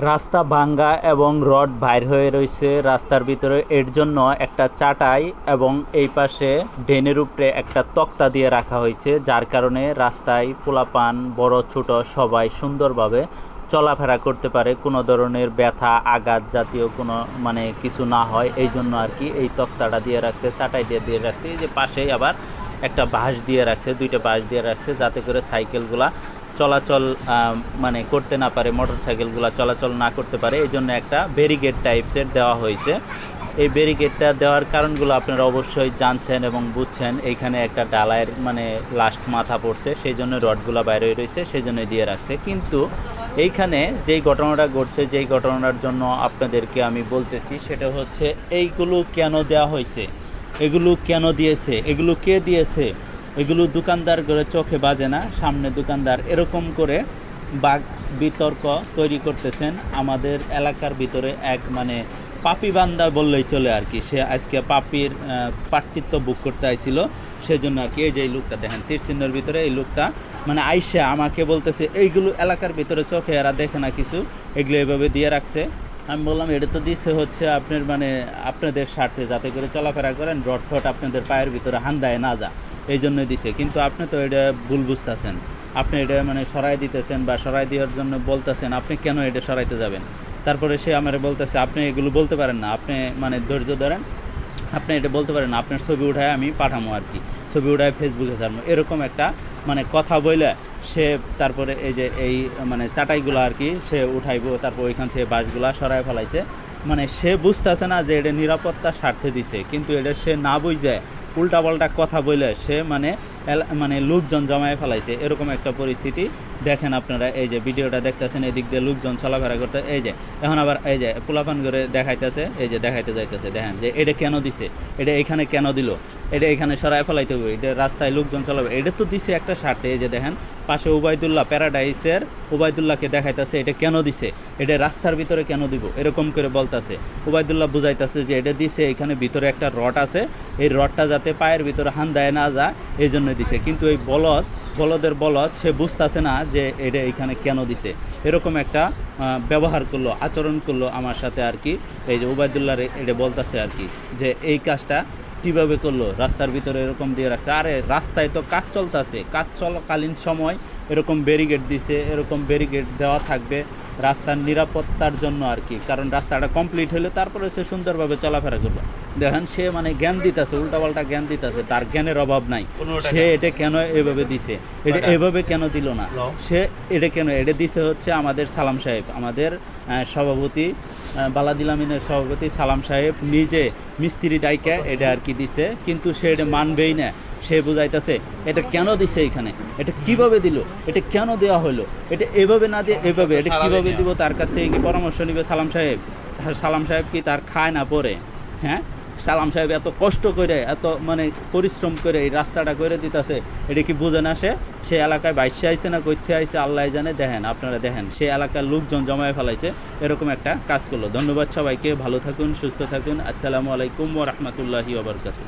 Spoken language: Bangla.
রাস্তা ভাঙ্গা এবং রড বাইর হয়ে রয়েছে। রাস্তার ভিতরে এর জন্য একটা চাটাই এবং এই পাশে ডেনের উপরে একটা তক্তা দিয়ে রাখা হয়েছে, যার কারণে রাস্তায় পোলাপান, বড়, ছোট সবাই সুন্দরভাবে চলাফেরা করতে পারে। কোনো ধরনের ব্যথা, আঘাত জাতীয় কোনো মানে কিছু না হয়। এই জন্য আর কি এই তক্তাটা দিয়ে রাখছে, চাটাই দিয়ে দিয়ে রাখছে। এই যে পাশেই আবার একটা বাঁশ দিয়ে রাখছে, দুইটা বাঁশ দিয়ে রাখছে, যাতে করে সাইকেলগুলা চলাচল মানে করতে না পারে মোটর সাইকেলগুলো চলাচল না করতে পারে এই জন্য একটা ব্যারিকেড টাইপসের দেওয়া হয়েছে। এই ব্যারিকেডটা দেওয়ার কারণগুলো আপনারা অবশ্যই জানছেন এবং বুঝছেন। এইখানে একটা ডালায়ের মানে লাস্ট মাথা পড়ছে সেই জন্য রডগুলো বাইরে রয়েছে সেই জন্য দিয়ে রাখছে। কিন্তু এইখানে যেই ঘটনাটা ঘটছে, যেই ঘটনাটার জন্য আপনাদেরকে আমি বলতেছি, সেটা হচ্ছে এইগুলো কেন দেওয়া হয়েছে? এগুলো কেন দিয়েছে? এগুলো কে দিয়েছে? এগুলো দোকানদার করে চোখে বাজে না সামনে দোকানদার এরকম করে বাঘ বিতর্ক তৈরি করতেছেন। আমাদের এলাকার ভিতরে এক মানে পাপি বান্দা বললেই চলে আর কি। সে আজকে পাপির আহ, বুক করতে আইছিল। সেজন্য আর কি এই যে এই লোকটা দেখেন তীরচিহ্নের ভিতরে এই লোকটা মানে আইসা আমাকে বলতেছে এইগুলো এলাকার ভিতরে চোখে এরা দেখে না কিছু এগুলো এভাবে দিয়ে রাখছে। আমি বললাম এটা তো দিচ্ছে হচ্ছে আপনার মানে আপনাদের স্বার্থে যাতে করে চলাফেরা করেন রড ফট আপনাদের পায়ের ভিতরে হান্দায় না যা। এই জন্য দিছে। কিন্তু আপনি তো এটা ভুল বুঝতেছেন। আপনি এটা মানে সরাই দিতেছেন বা সরাই দেওয়ার জন্য বলতেছেন, আপনি কেন এটা সরাইতে যাবেন? তারপরে সে আমার বলতেছে, আপনি এগুলো বলতে পারেন না। আপনি মানে ধৈর্য ধরেন। আপনি এটা বলতে পারেন আপনার ছবি উঠায় আমি পাঠামো আর কি। ছবি উঠায় ফেসবুকে ছাড়বো এরকম একটা মানে কথা বলে সে তারপরে এই যে এই মানে চাটাইগুলো আর কি সে উঠাইবো, তারপর ওইখান থেকে বাসগুলা সরাই ফেলাইছে। মানে সে বুঝতেছে না যে এটা নিরাপত্তার স্বার্থে দিছে। কিন্তু এটা সে না বুঝে উল্টাপাল্টা কথা বলে সে মানে মানে লোকজন জমায়ে ফেলাইছে এরকম একটা পরিস্থিতি। দেখেন আপনারা, এই যে ভিডিওটা দেখতেছেন, এদিক দিয়ে লোকজন চলাফেরা করতে, এই যে, এখন আবার এই যে ফুলাফান করে দেখাইতেছে, এই যে দেখাইতে যাইতেছে, দেখেন যে এটা কেন দিছে, এটা এখানে কেন দিল, এটা এখানে সরাই ফেলাইতে হবে, এটা রাস্তায় লোকজন চলাবে, এটা তো দিছে একটা স্বার্থে, এই যে দেখেন, পাশে উবাইদুল্লাহ প্যারাডাইসের উবাইদুল্লাহকে দেখাইতেছে, এটা কেন দিছে, এটা রাস্তার ভিতরে কেন দিব, এরকম করে বলতাছে উবাইদুল্লাহ বুঝাইতেছে যে এটা দিছে, এখানে ভিতরে একটা রড আছে, এই রডটা যাতে পায়ের ভিতরে হান দেয় না যায়, এই জন্য দিছে, কিন্তু এই বলদ বলদের বলদ, সে বুঝতেছে না যে এটা এখানে কেন দিছে। এরকম একটা ব্যবহার করল, আচরণ করল আমার সাথে আর কি। এই যে উবায়দুল্লাহ এটা বলতেছে আর কি, যে এই কাজটা কীভাবে করল, রাস্তার ভিতরে এরকম দিয়ে রাখছে। আরে, রাস্তায় তো কাজ চলতেছে। কাজ চলাকালীন সময় এরকম ব্যারিকেড দিছে, এরকম ব্যারিকেড দেওয়া থাকবে। রাস্তার নিরাপত্তার জন্য আর কি। কারণ রাস্তাটা কমপ্লিট হলে তারপরে সে সুন্দরভাবে চলাফেরা করল। দেখেন সে মানে জ্ঞান দিতেছে উল্টাপাল্টা জ্ঞান দিতেছে তার জ্ঞানের অভাব নাই। সে এটা কেন এভাবে দিছে? এটা এভাবে কেন দিল না? সে এটা কেন? এটা দিছে হচ্ছে আমাদের সালাম সাহেব। আমাদের সভাপতি বালাদিলামিনের সভাপতি সালাম সাহেব নিজে মিস্ত্রি ডাইকা এটা আর কি দিছে। কিন্তু সে এটা মানবেই না। সে বুঝাইতেছে এটা কেন দিছে এখানে? এটা কীভাবে দিল? এটা কেন দেওয়া হলো? এটা এভাবে না দিয়ে এভাবে এটা কীভাবে দিব তার কাছ থেকে কি পরামর্শ নিবে সালাম সাহেব? সালাম সাহেব কি তার খায় না পরে? হ্যাঁ? সালাম সাহেব এত কষ্ট করে এত মানে পরিশ্রম করে এই রাস্তাটা করে দিতেছে এটা কি বুঝে না সে? সে এলাকায় বাইশে আইসে না করতে আইসে আল্লাহ জানে দেখেন আপনারা দেখেন সে এলাকার লোকজন জমায়ে ফেলাইছে এরকম একটা কাজ করল। ধন্যবাদ সবাইকে ভালো থাকুন সুস্থ থাকুন। আসসালামু আলাইকুম ওরহমতুল্লাহি ওবরকাতু